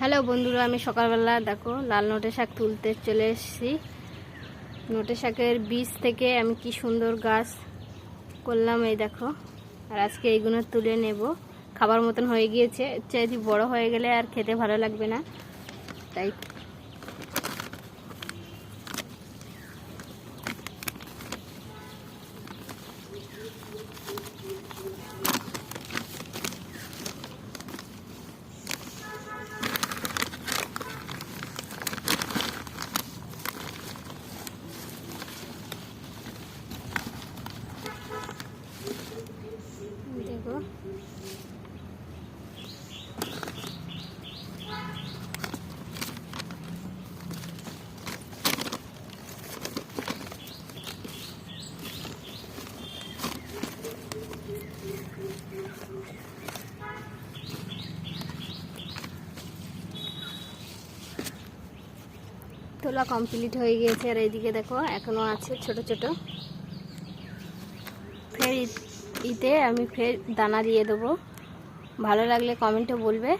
Hello বন্ধুরা, আমি সকালবেলা, দেখো, লাল নোটে শাক তুলতে চলে এসেছি। নোটে শাকের বীজ থেকে আমি কি সুন্দর গাছ করলাম, এই দেখো। আর আজকে এইগুলো তুলে নেব। খাবার মতন হয়ে গিয়েছে চাইছি বড় হয়ে গেলে আর খেতে ভালো লাগবে না। তাই দেখো তোলা কমপ্লিট হয়ে গিয়েছে আর এইদিকে দেখো এখনও আছে ছোট ছোট। ফের ইতে আমি ফের দানা দিয়ে দেবো। ভালো লাগলে কমেন্টে বলবে।